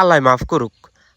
আল্লাহ মাফ করুক।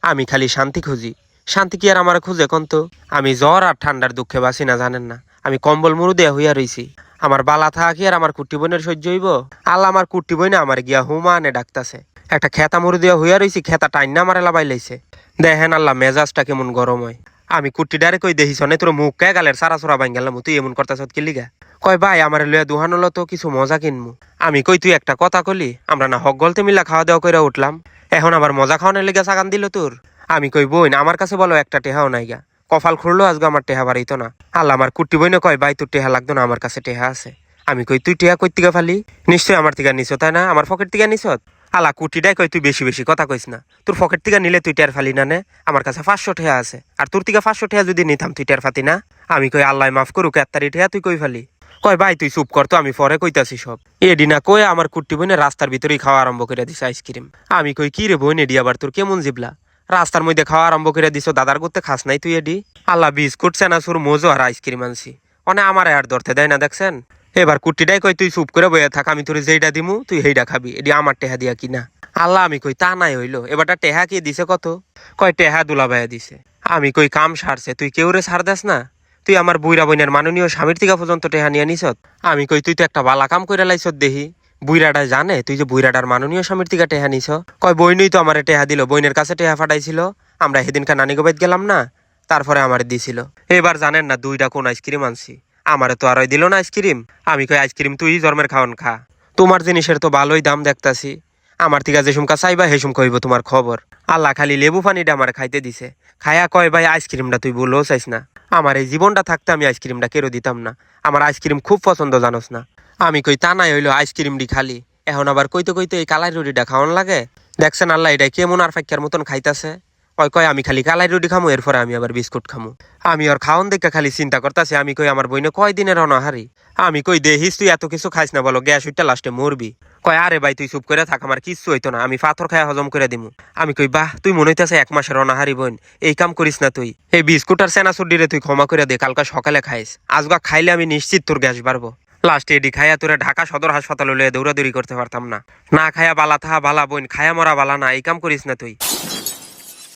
আমি খালি শান্তি খুঁজি। শান্তি কি আর আমার খুঁজে কোন তো? আমি জ্বর আর ঠান্ডার দুঃখে বাসি না, জানেন না। আমি কম্বল মুরু দেয়া হইয়া রইছি। আমার বালা থাকা কি আর আমার কুট্টি বোনের সহ্য হইব? আল্লাহ আমার কুট্টি বইনে আমার গিয়া হুমা আনে ডাকতাছে। একটা খেতা মুরু দেয়া হইয়া রইছি, খেতা টাইন না মারে লাবাই লাইছে। দেখেন আল্লাহ, মেজাজটা কেমন গরম হয়। আমি কুট্টি ডারে কই দেখিস নে তোর মুখ কে গালের সারা সরা গেলাম তুই এমন করতাছ কি লিগা? কয়, ভাই, আমার লইয়া দুহান হলো তো কিছু মজা কিনমু। আমি কই, তুই একটা কথা কলি, আমরা না হক গলতে মিলা খাওয়া দাওয়া করে উঠলাম। এখন আবার মজা খাওয়ানোর লেগে সাগান দিল তোর? আমি কই বইন আমার কাছে বলো, একটা টেহাও নাই গা। কপাল খুললো আজকে আমার টেহা বাড়িতো না। আল্লাহ আমার কুট্টি বইনে কয়, ভাই, তোর টেহা লাগতো না, আমার কাছে টেহা আছে। আমি কই, তুই টেহা কই থেকে ফালি? নিশ্চয় আমার থেকে নিছ, তাই না? আমার পকেট থেকে নিছত আলা কুটিটাই কই তুই বেশি বেশি কথা কইস না। তোর পকেট থেকে নিলে তুই টের ফালি না নে? আমার কাছে পাঁচশো টেহা আছে। আর তোর থেকে পাঁচশো টেহা যদি নিতাম, তুই টের ফাতি না? আমি কই, আল্লাহ মাফ করুক, এত্তারি টেহা তুই কই ফালি? কয়, ভাই, তুই চুপ কর তো, আমি পরে কইতাছি সব। এডি না কই আমার কুট্টি বইনে রাস্তার ভিতরেই খাওয়া আরম্ভ করে দিছে আইসক্রিম। আমি কই, কি রে বোন এডি, আবার তোর কেমন জিবলা? রাস্তার মধ্যে খাওয়া আরম্ভ করে দিছ, দাদার করতে খাস নাই তুই এডি? আল্লাহ, বিস্কুট সেনাসুর মোজো আর আইসক্রিম আনছি। অনে, আমার আর ধরতে দেয় না, দেখছেন? এবার কুট্টিটাই কই তুই চুপ করে বইয়া থাক, আমি তোর যেইটা দিমু, তুই সেইটা খাবি। এডি আমার টেহা দিয়া কিনা। আল্লাহ, আমি কই, তা নাই হইল, এবারটা টেহা কি দিছে কত? কয়, টেহা দুলা ভাইয়া দিছে। আমি কই, কাম সারছে, তুই কেউ রে সার দেস না? তুই আমার বুইরা বইনের মাননীয় স্বামীর থেকে পর্যন্ত টেহা নিয়ে নিছত আমি কই, তুই তো একটা বালা কাম কইরা লাইছত দেহি। বুইরাটা জানে, তুই যে বুইরাটার মাননীয় স্বামীর থেকে টেহা নিছ কয়, বইনই তো আমার টেহা দিল, বইনের কাছে টেহা ফাটাইছিল। আমরা সেদিনকার নানি গোবাইত গেলাম না, তারপরে আমার দিছিল। এবার জানেন না দুইটা কোন আইসক্রিম আনছি। আমারে তো আর দিল না আইসক্রিম। আমি কই, আইসক্রিম তুই জন্মের খাওয়ান খা। তোমার জিনিসের তো ভালোই দাম দেখতাছি। আমার থেকে যে সুমকা চাইবা হে সুমকা হইব তোমার খবর। আল্লাহ খালি লেবু পানিটা আমার খাইতে দিছে। খায়া কয়, ভাই, আইসক্রিমটা তুই বললেও চাইস না। আমার এই জীবনটা থাকতে আমি আইসক্রিমটা কেরো দিতাম না। আমার আইসক্রিম খুব পছন্দ, জানোস না। আমি কই তা নাই হইল আইসক্রিমটি খালি। এখন আবার কইতে কইতে এই কালাই রুটিটা খাওয়ান লাগে? দেখছেন আল্লাহ, এটা কেমন আর ফাইকার মতন খাইতাছে। কয় কয়, আমি খালি কালাই রুটি খামু, এরপরে আমি আবার বিস্কুট খামু। আমি ওর খাওন দেখে খালি চিন্তা করতেছি, আমি কই আমার বইনে কয় দিনের অনাহারি? আমি কই দেহিস তুই এত কিছু খাইস না, বলো, গ্যাস উঠটা লাস্টে মরবি। কয়, আরে ভাই, তুই চুপ করে থাক, আমার কিচ্ছু হইতো না, আমি পাথর খায় হজম করে দিমু। আমি কই, বাহ, তুই মনে হইতেছে এক মাসের অনাহারি বোন, এই কাম করিস না তুই। এই বিস্কুট আর সেনাসুডিরে তুই ক্ষমা করে দে, কালকা সকালে খাইস। আজগা খাইলে আমি নিশ্চিত তোর গ্যাস বাড়বো। লাস্টে এডি খায়া তোরা ঢাকা সদর হাসপাতালে লয়ে দৌড়াদৌড়ি করতে পারতাম না। না খায়া বালা থাহা বালা বোন খায়া মরা বালা না, এই কাম করিস না তুই।